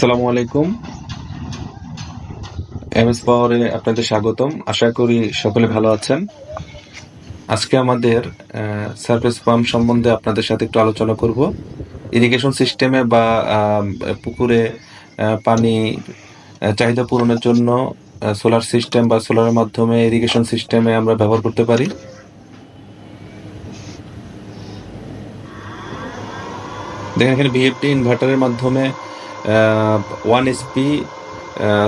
আসসালামু আলাইকুম। এমএস পাওয়ারে আপনাদের স্বাগতম। আশা করি সকলে ভালো আছেন। আজকে আমাদের সার্ফেস পাম্প সম্বন্ধে আপনাদের সাথে একটু আলোচনা করব। ইরিগেশন সিস্টেমে বা পুকুরে পানি চাহিদা পূরণের জন্য সোলার সিস্টেম বা সোলারের মাধ্যমে ইরিগেশন সিস্টেমে আমরা ব্যবহার করতে পারি। দেখেন এখানে ভিএফটি ইনভার্টারের মাধ্যমে ওয়ান এসপি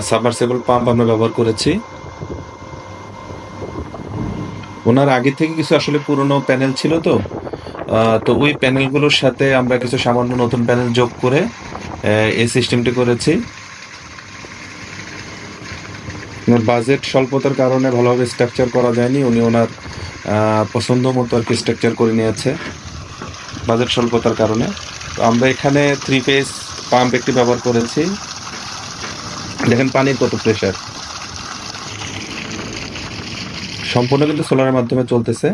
সাবমার্সেবল পাম্প আমরা ব্যবহার করেছি। ওনার আগে থেকে কিছু আসলে পুরনো প্যানেল ছিল তো। তো ওই প্যানেলগুলোর সাথে আমরা কিছু সামান্য নতুন প্যানেল যোগ করে এই সিস্টেমটি করেছি। বাজেট স্বল্পতার কারণে ভালোভাবে স্ট্রাকচার করা যায়নি। উনি ওনার পছন্দ মতো আর কি স্ট্রাকচার করে নিয়েছে। বাজেট স্বল্পতার কারণে। তো আমরা এখানে থ্রি ফেজ পাম্প একটি ব্যবহার করেছি। দেখেন পানির কত প্রেশার সম্পূর্ণ কিন্তু সোলারের মাধ্যমে চলতেছে।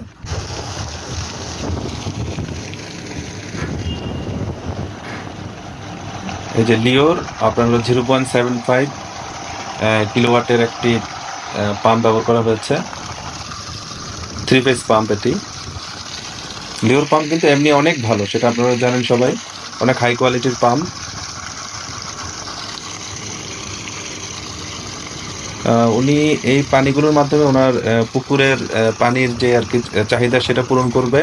এই যে লিওর আপনার হলো জিরো পয়েন্ট সেভেন ফাইভ কিলোওয়াটের একটি পাম্প ব্যবহার করা হয়েছে। থ্রি ফেজ পাম্প এটি। লিওর পাম্প কিন্তু এমনি অনেক ভালো, সেটা আপনারা জানেন সবাই। অনেক হাই কোয়ালিটির পাম্প উনি এই পানিগুলোর মাধ্যমে ওনার পুকুরের পানির যে আর কি চাহিদা সেটা পূরণ করবে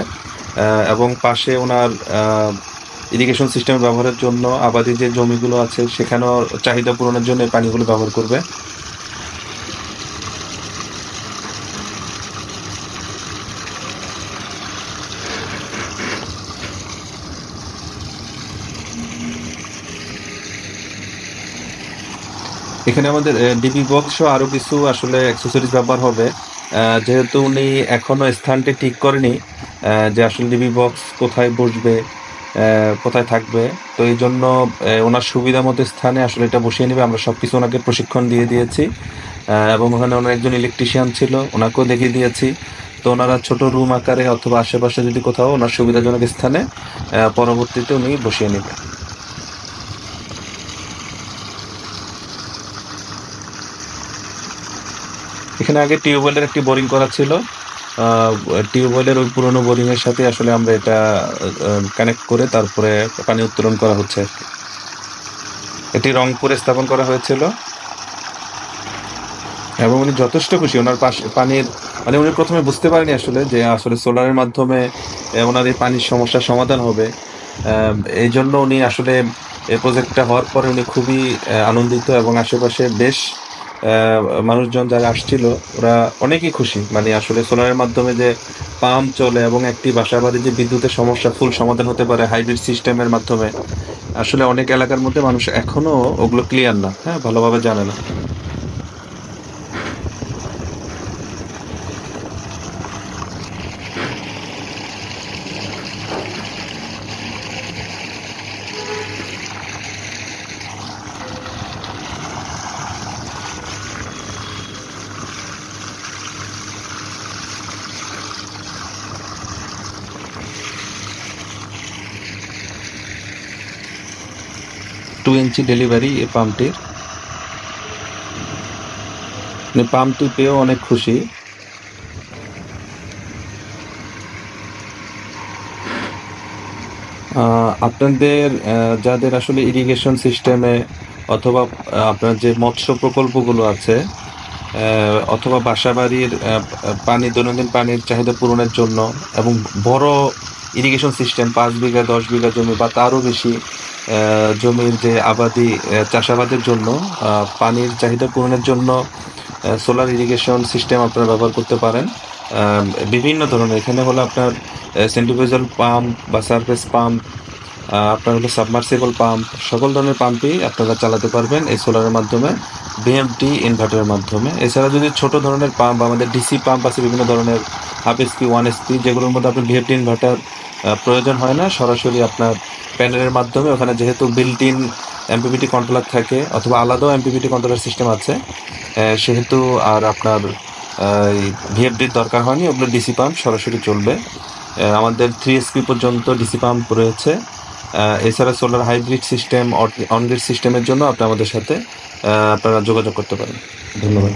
এবং পাশে ওনার ইরিগেশন সিস্টেম ব্যবহারের জন্য আবাদি যে জমিগুলো আছে সেখানেও চাহিদা পূরণের জন্য এই পানিগুলো ব্যবহার করবে। এখানে আমাদের ডিবি বক্স আরও কিছু আসলে অ্যাক্সেসরিজ ব্যবহার হবে। যেহেতু উনি এখনও স্থানটি ঠিক করেনি যে আসলে ডিবি বক্স কোথায় বসবে কোথায় থাকবে, তো এই জন্য ওনার সুবিধা মতো স্থানে আসলে এটা বসিয়ে নেবে। আমরা সব কিছু ওনাকে প্রশিক্ষণ দিয়ে দিয়েছি। এবং ওখানে ওনার একজন ইলেকট্রিশিয়ান ছিল, ওনাকেও দেখিয়ে দিয়েছি। তো ওনারা ছোট রুম আকারে অথবা আশেপাশে যদি কোথাও ওনার সুবিধাজনক স্থানে পরবর্তীতে উনি বসিয়ে নেবে। এখানে আগে টিউবওয়েলের একটি বোরিং করা ছিল। টিউবওয়েলের ওই পুরনো বোরিংয়ের সাথে আসলে আমরা এটা কানেক্ট করে তারপরে পানি উত্তোলন করা হচ্ছে আর কি। এটি রংপুরে স্থাপন করা হয়েছিল। এবং উনি যথেষ্ট খুশি। ওনার পাশে, পানির মানে উনি প্রথমে বুঝতে পারেনি আসলে যে আসলে সোলারের মাধ্যমে ওনার এই পানির সমস্যার সমাধান হবে। এই জন্য উনি আসলে এই প্রজেক্টটা হওয়ার পরে উনি খুবই আনন্দিত এবং আশেপাশে বেশ মানুষজন যারা আসছিল, ওরা অনেকেই খুশি। মানে আসলে সোলারের মাধ্যমে যে পাম্প চলে এবং একটি বাসাবাড়ি যে বিদ্যুতের সমস্যা ফুল সমাধান হতে পারে হাইব্রিড সিস্টেমের মাধ্যমে, আসলে অনেক এলাকার মধ্যে মানুষ এখনও ওগুলো ক্লিয়ার না। হ্যাঁ ভালোভাবে জানে না। টু ইঞ্চি ডেলিভারি এই পাম্পটির। মানে পাম্পটি পেয়েও অনেক খুশি। আপনাদের যাদের আসলে ইরিগেশন সিস্টেমে অথবা আপনার যে মৎস্য প্রকল্পগুলো আছে অথবা বাসাবাড়ির পানি, দৈনন্দিন পানির চাহিদা পূরণের জন্য এবং বড় ইরিগেশন সিস্টেম পাঁচ বিঘা, দশ বিঘা জমি বা তারও বেশি জমির যে আবাদি চাষাবাদের জন্য পানির চাহিদা পূরণের জন্য সোলার ইরিগেশন সিস্টেম আপনারা ব্যবহার করতে পারেন। বিভিন্ন ধরনের, এখানে হলো আপনার সেন্ট্রিফিউজাল পাম্প বা সারফেস পাম্প আপনার হলো সাবমার্সিবল পাম্প সকল ধরনের পাম্পই আপনারা চালাতে পারবেন এই সোলারের মাধ্যমে বিএমটি ইনভার্টারের মাধ্যমে। এছাড়া যদি ছোট ধরনের পাম্প আমাদের ডিসি পাম্প আছে, বিভিন্ন ধরনের হাফ এসপি ওয়ান এসপি যেগুলোর মধ্যে আপনার বিএমটি ইনভার্টার প্রয়োজন হয় না, সরাসরি আপনার প্যানেলের মাধ্যমে ওখানে যেহেতু বিল্ট ইন এমপিপিটি কন্ট্রোলার থাকে অথবা আলাদাও এমপিপিটি কন্ট্রোলার সিস্টেম আছে সেহেতু আর আপনার ভিএফডির দরকার হয়নি, ওগুলো ডিসি পাম্প সরাসরি চলবে। আমাদের থ্রি এসপি পর্যন্ত ডিসি পাম্প রয়েছে। এছাড়া সোলার হাইব্রিড সিস্টেম অনগ্রিড সিস্টেমের জন্য আপনি আমাদের সাথে আপনারা যোগাযোগ করতে পারেন। ধন্যবাদ।